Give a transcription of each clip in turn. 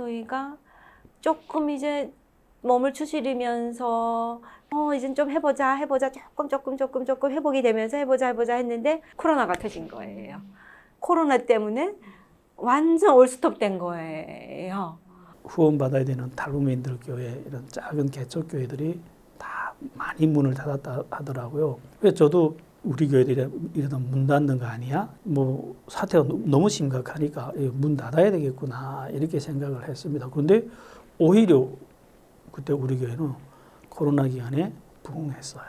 저희가 조금 이제 몸을 추스리면서 어 이젠 좀 해보자 해보자 조금 조금 조금 조금 회복이 되면서 해보자 해보자 했는데 코로나가 터진 거예요. 코로나 때문에 완전 올스톱된 거예요. 후원받아야 되는 탈북민들 교회 이런 작은 개척 교회들이 다 많이 문을 닫았다 하더라고요. 그래서 저도 우리 교회들이 이러다 문 닫는 거 아니야? 뭐 사태가 너- 너무 심각하니까 이거 문 닫아야 되겠구나 이렇게 생각을 했습니다. 그런데 오히려 그때 우리 교회는 코로나 기간에 부흥했어요.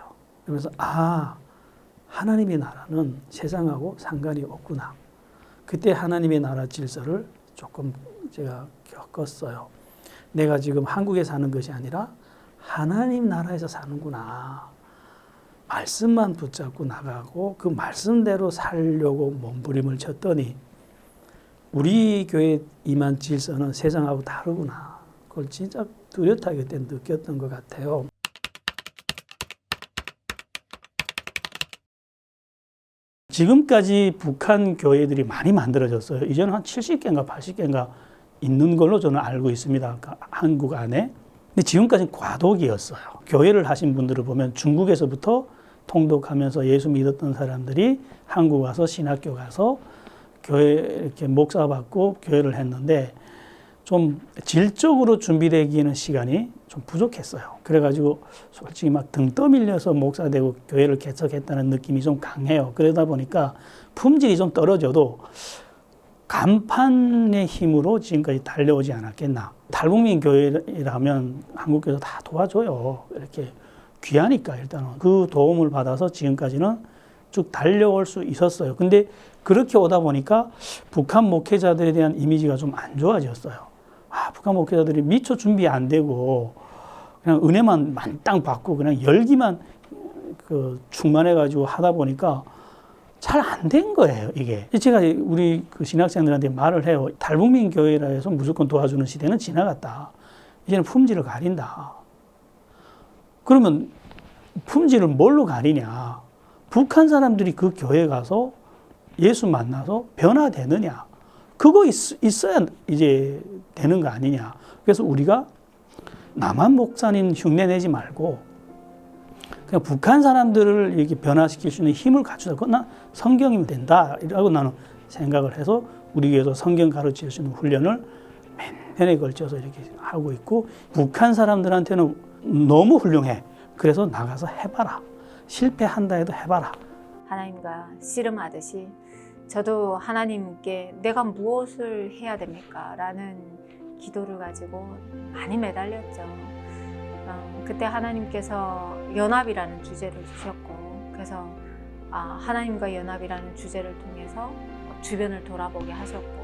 그러면서 아 하나님의 나라는 세상하고 상관이 없구나. 그때 하나님의 나라 질서를 조금 제가 겪었어요. 내가 지금 한국에 사는 것이 아니라 하나님 나라에서 사는구나. 말씀만 붙잡고 나가고 그 말씀대로 살려고 몸부림을 쳤더니 우리 교회 임한 질서는 세상하고 다르구나. 그걸 진짜 뚜렷하게 그때 느꼈던 것 같아요. 지금까지 북한 교회들이 많이 만들어졌어요. 이제는 한 70개인가 80개인가 있는 걸로 저는 알고 있습니다. 그 한국 안에. 근데 지금까지는 과도기였어요. 교회를 하신 분들을 보면 중국에서부터 통독하면서 예수 믿었던 사람들이 한국 와서 신학교 가서 교회 이렇게 목사 받고 교회를 했는데 좀 질적으로 준비되기에는 시간이 좀 부족했어요. 그래가지고 솔직히 막 등 떠밀려서 목사 되고 교회를 개척했다는 느낌이 좀 강해요. 그러다 보니까 품질이 좀 떨어져도 간판의 힘으로 지금까지 달려오지 않았겠나. 탈북민 교회라면 한국에서 다 도와줘요. 이렇게 귀하니까 일단은 그 도움을 받아서 지금까지는 쭉 달려올 수 있었어요. 근데 그렇게 오다 보니까 북한 목회자들에 대한 이미지가 좀 안 좋아졌어요. 아, 북한 목회자들이 미처 준비 안 되고 그냥 은혜만 만땅 받고 그냥 열기만 그 충만해가지고 하다 보니까 잘 안 된 거예요, 이게. 제가 우리 그 신학생들한테 말을 해요. 탈북민 교회라 해서 무조건 도와주는 시대는 지나갔다. 이제는 품질을 가린다. 그러면 품질을 뭘로 가리냐? 북한 사람들이 그 교회 가서 예수 만나서 변화되느냐? 그거 있, 있어야 이제 되는 거 아니냐? 그래서 우리가 남한 목사님 흉내 내지 말고 그냥 북한 사람들을 이렇게 변화시킬 수 있는 힘을 갖추자. 그건 성경이면 된다라고 나는 생각을 해서 우리 교회에서 성경 가르칠 수 있는 훈련을 몇 년에 걸쳐서 이렇게 하고 있고 북한 사람들한테는 너무 훌륭해. 그래서 나가서 해봐라. 실패한다 해도 해봐라. 하나님과 씨름하듯이 저도 하나님께 내가 무엇을 해야 됩니까? 라는 기도를 가지고 많이 매달렸죠. 어, 그때 하나님께서 연합이라는 주제를 주셨고, 그래서 아, 하나님과 연합이라는 주제를 통해서 주변을 돌아보게 하셨고,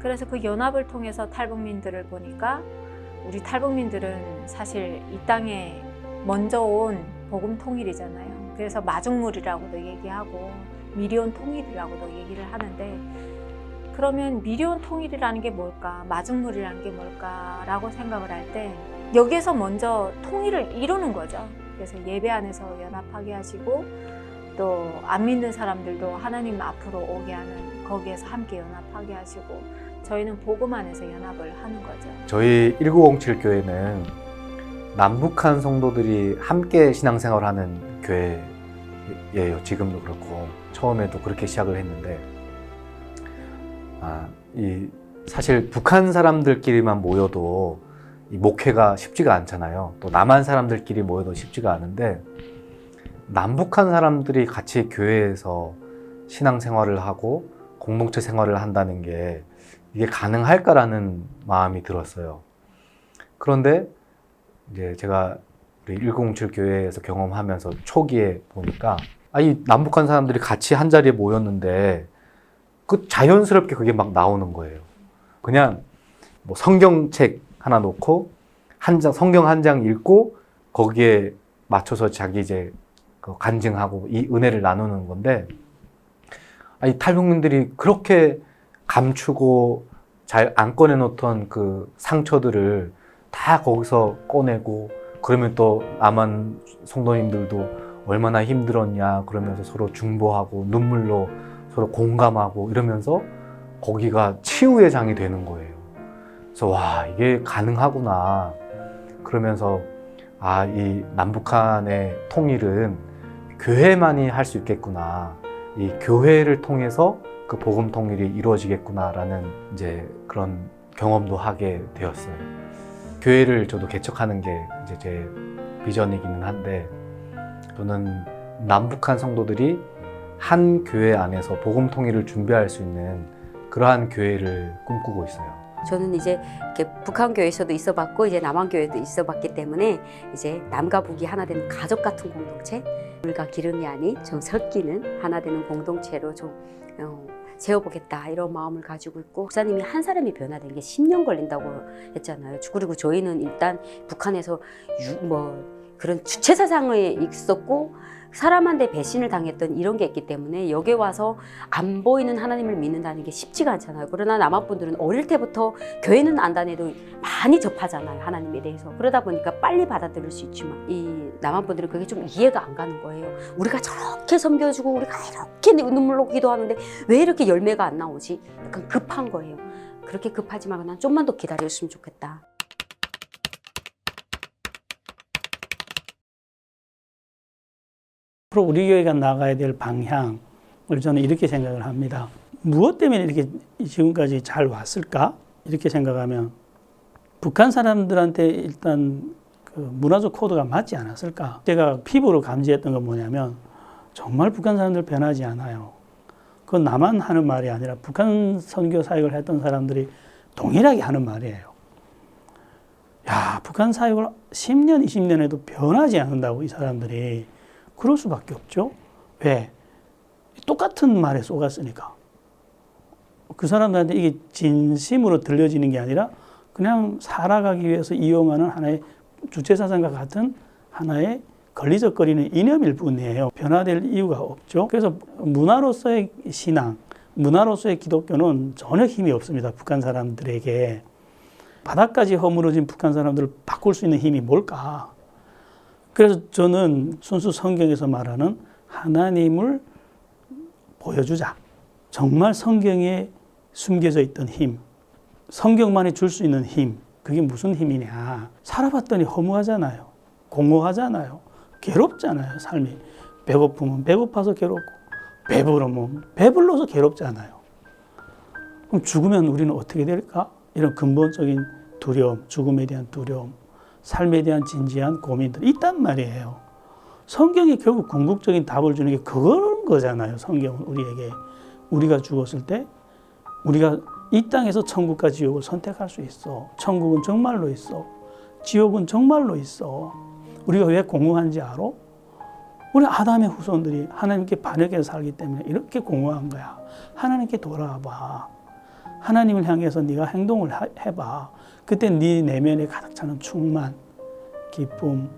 그래서 그 연합을 통해서 탈북민들을 보니까 우리 탈북민들은 사실 이 땅에 먼저 온 복음 통일이잖아요. 그래서 마중물이라고도 얘기하고 미리온 통일이라고도 얘기를 하는데 그러면 미리온 통일이라는 게 뭘까? 마중물이라는 게 뭘까라고 생각을 할 때 여기에서 먼저 통일을 이루는 거죠. 그래서 예배 안에서 연합하게 하시고 또 안 믿는 사람들도 하나님 앞으로 오게 하는 거기에서 함께 연합하게 하시고 저희는 복음 안에서 연합을 하는 거죠. 저희 1907 교회는 남북한 성도들이 함께 신앙생활을 하는 교회예요. 지금도 그렇고 처음에도 그렇게 시작을 했는데 아, 이 사실 북한 사람들끼리만 모여도 이 목회가 쉽지가 않잖아요. 또 남한 사람들끼리 모여도 쉽지가 않은데 남북한 사람들이 같이 교회에서 신앙생활을 하고 공동체 생활을 한다는 게 이게 가능할까라는 마음이 들었어요. 그런데 이제 제가 우리 107 교회에서 경험하면서 초기에 보니까 아이 남북한 사람들이 같이 한 자리에 모였는데 그 자연스럽게 그게 막 나오는 거예요. 그냥 뭐 성경책 하나 놓고 한 장 성경 한 장 읽고 거기에 맞춰서 자기 이제 그 간증하고 이 은혜를 나누는 건데 아이 탈북민들이 그렇게 감추고 잘 안 꺼내놓던 그 상처들을 다 거기서 꺼내고 그러면 또 남한 성도님들도 얼마나 힘들었냐 그러면서 서로 중보하고 눈물로 서로 공감하고 이러면서 거기가 치유의 장이 되는 거예요. 그래서 와 이게 가능하구나. 그러면서 아 이 남북한의 통일은 교회만이 할 수 있겠구나. 이 교회를 통해서 그 복음 통일이 이루어지겠구나라는 이제 그런 경험도 하게 되었어요. 교회를 저도 개척하는 게 이제 제 비전이기는 한데 저는 남북한 성도들이 한 교회 안에서 복음 통일을 준비할 수 있는 그러한 교회를 꿈꾸고 있어요. 저는 이제 북한 교회에서도 있어봤고 이제 남한 교회도 있어봤기 때문에 이제 남과 북이 하나 되는 가족 같은 공동체, 물과 기름이 아닌 좀 섞이는 하나 되는 공동체로 좀 어, 세워보겠다 이런 마음을 가지고 있고 목사님이 한 사람이 변화된 게 10년 걸린다고 했잖아요. 그리고 저희는 일단 북한에서 유, 뭐 그런 주체 사상에 있었고 사람한테 배신을 당했던 이런 게 있기 때문에 여기 와서 안 보이는 하나님을 믿는다는 게 쉽지가 않잖아요. 그러나 남한 분들은 어릴 때부터 교회는 안 다녀도 많이 접하잖아요. 하나님에 대해서. 그러다 보니까 빨리 받아들일 수 있지만 이 남한 분들은 그게 좀 이해가 안 가는 거예요. 우리가 저렇게 섬겨주고 우리가 이렇게 눈물로 기도하는데 왜 이렇게 열매가 안 나오지? 약간 급한 거예요. 그렇게 급하지 말고 난 좀만 더 기다렸으면 좋겠다. 앞으로 우리 교회가 나가야 될 방향을 저는 이렇게 생각을 합니다. 무엇 때문에 이렇게 지금까지 잘 왔을까? 이렇게 생각하면 북한 사람들한테 일단 그 문화적 코드가 맞지 않았을까? 제가 피부로 감지했던 건 뭐냐면 정말 북한 사람들 변하지 않아요. 그건 나만 하는 말이 아니라 북한 선교 사역을 했던 사람들이 동일하게 하는 말이에요. 야, 북한 사역을 10년, 20년 해도 변하지 않는다고 이 사람들이 그럴 수밖에 없죠. 왜? 똑같은 말에 속았으니까. 그 사람들한테 이게 진심으로 들려지는 게 아니라 그냥 살아가기 위해서 이용하는 하나의 주체사상과 같은 하나의 걸리적거리는 이념일 뿐이에요. 변화될 이유가 없죠. 그래서 문화로서의 신앙, 문화로서의 기독교는 전혀 힘이 없습니다. 북한 사람들에게. 바닥까지 허물어진 북한 사람들을 바꿀 수 있는 힘이 뭘까? 그래서 저는 순수 성경에서 말하는 하나님을 보여주자. 정말 성경에 숨겨져 있던 힘, 성경만이 줄 수 있는 힘, 그게 무슨 힘이냐. 살아봤더니 허무하잖아요. 공허하잖아요. 괴롭잖아요, 삶이. 배고프면 배고파서 괴롭고, 배부르면 배불러서 괴롭잖아요. 그럼 죽으면 우리는 어떻게 될까? 이런 근본적인 두려움, 죽음에 대한 두려움, 삶에 대한 진지한 고민들이 있단 말이에요. 성경이 결국 궁극적인 답을 주는 게 그런 거잖아요. 성경은 우리에게. 우리가 죽었을 때 우리가 이 땅에서 천국과 지옥을 선택할 수 있어. 천국은 정말로 있어. 지옥은 정말로 있어. 우리가 왜 공허한지 알아? 우리 아담의 후손들이 하나님께 반역해서 살기 때문에 이렇게 공허한 거야. 하나님께 돌아와 봐. 하나님을 향해서 네가 행동을 하- 해봐. 그때 네 내면에 가득 차는 충만, 기쁨,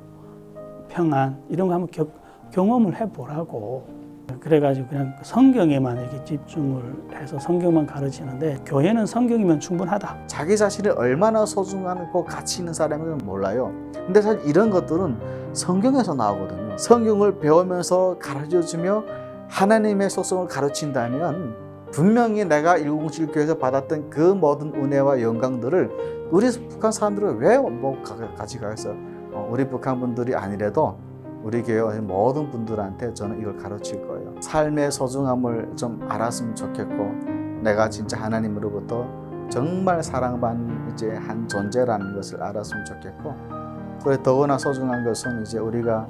평안 이런 거 한번 겨- 경험을 해보라고. 그래가지고 그냥 성경에만 이렇게 집중을 해서 성경만 가르치는데 교회는 성경이면 충분하다. 자기 자신이 얼마나 소중하고 가치 있는 사람인지 몰라요. 근데 사실 이런 것들은 성경에서 나오거든요. 성경을 배우면서 가르쳐주며 하나님의 소성을 가르친다면 분명히 내가 107 교회에서 받았던 그 모든 은혜와 영광들을 우리 북한 사람들은 왜뭐 가져가겠어? 어, 우리 북한 분들이 아니래도 우리 교회 모든 분들한테 저는 이걸 가르칠 거예요. 삶의 소중함을 좀 알았으면 좋겠고 내가 진짜 하나님으로부터 정말 사랑받는 이제 한 존재라는 것을 알았으면 좋겠고 그래 더구나 소중한 것은 이제 우리가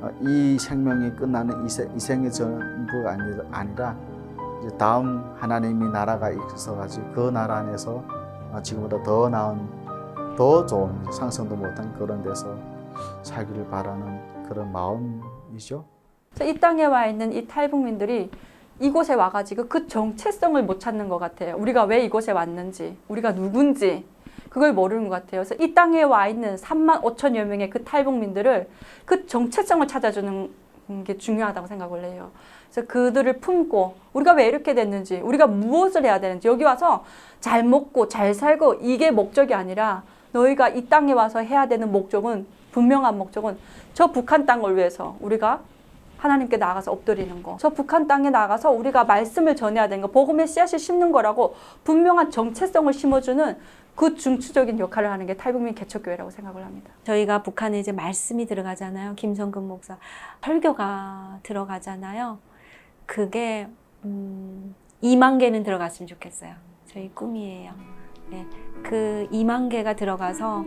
어, 이 생명이 끝나는 이, 세, 이 생의 전부가 아니- 아니라 이제 다음 하나님이 나라가 있어 가지고 그 나라 안에서 어, 지금보다 더 나은 더 좋은 상승도 못한 그런 데서 살기를 바라는 그런 마음이죠. 이 땅에 와 있는 이 탈북민들이 이곳에 와가지고 그 정체성을 못 찾는 것 같아요. 우리가 왜 이곳에 왔는지, 우리가 누군지 그걸 모르는 것 같아요. 그래서 이 땅에 와 있는 3만 5천여 명의 그 탈북민들을 그 정체성을 찾아주는 게 중요하다고 생각을 해요. 그래서 그들을 품고 우리가 왜 이렇게 됐는지, 우리가 무엇을 해야 되는지 여기 와서 잘 먹고 잘 살고 이게 목적이 아니라 너희가 이 땅에 와서 해야 되는 목적은 분명한 목적은 저 북한 땅을 위해서 우리가 하나님께 나가서 엎드리는 거. 저 북한 땅에 나가서 우리가 말씀을 전해야 되는 거. 복음의 씨앗을 심는 거라고 분명한 정체성을 심어주는 그 중추적인 역할을 하는 게 탈북민 개척교회라고 생각을 합니다. 저희가 북한에 이제 말씀이 들어가잖아요. 김성근 목사 설교가 들어가잖아요. 그게 음, 2만 개는 들어갔으면 좋겠어요. 저희 꿈이에요. 네, 그 2만 개가 들어가서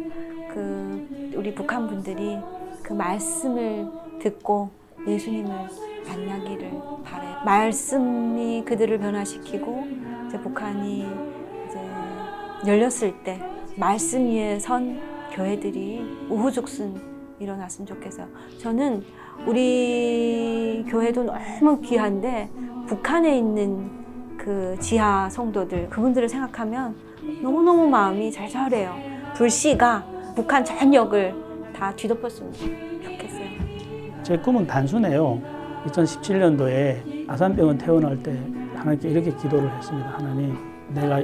그 우리 북한 분들이 그 말씀을 듣고 예수님을 만나기를 바래요. 말씀이 그들을 변화시키고 이제 북한이 열렸을 때 말씀 위에 선 교회들이 우후죽순 일어났으면 좋겠어요. 저는 우리 교회도 너무 귀한데 북한에 있는 그 지하 성도들 그분들을 생각하면 너무너무 마음이 잘절해요. 불씨가 북한 전역을 다 뒤덮었으면 좋겠어요. 제 꿈은 단순해요. 2017년도에 아산병원 퇴원할 때 하나님께 이렇게 기도를 했습니다. 하나님, 내가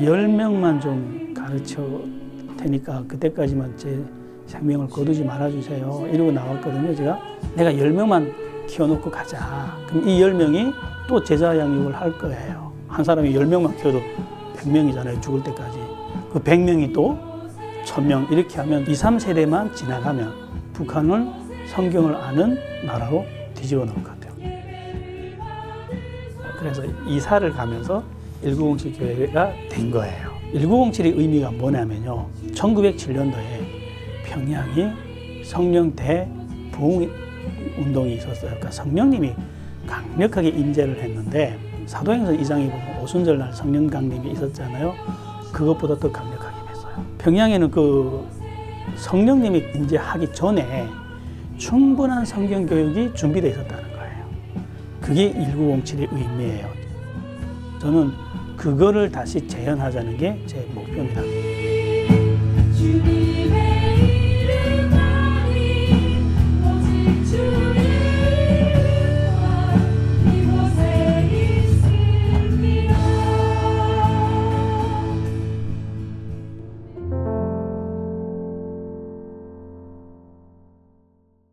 10명만 좀 가르쳐 테니까 그때까지만 제 생명을 거두지 말아주세요. 이러고 나왔거든요, 제가. 내가 10명만 키워놓고 가자. 그럼 이 10명이 또 제자 양육을 할 거예요. 한 사람이 10명만 키워도 100명이잖아요, 죽을 때까지. 그 100명이 또 1000명 이렇게 하면 2, 3세대만 지나가면 북한을 성경을 아는 나라로 뒤집어 놓을 것 같아요. 그래서 이사를 가면서 1907 교회가 된 거예요. 1907의 의미가 뭐냐면요. 1907년도에 평양이 성령 대부흥 운동이 있었어요. 그러니까 성령님이 강력하게 임재를 했는데 사도행전 2장에 보면 오순절 날 성령 강림이 있었잖아요. 그것보다 더 강력하게 임했어요. 평양에는 그 성령님이 임재하기 전에 충분한 성경 교육이 준비되어 있었다는 거예요. 그게 1907의 의미예요. 저는 그거를 다시 재현하자는 게 제 목표입니다.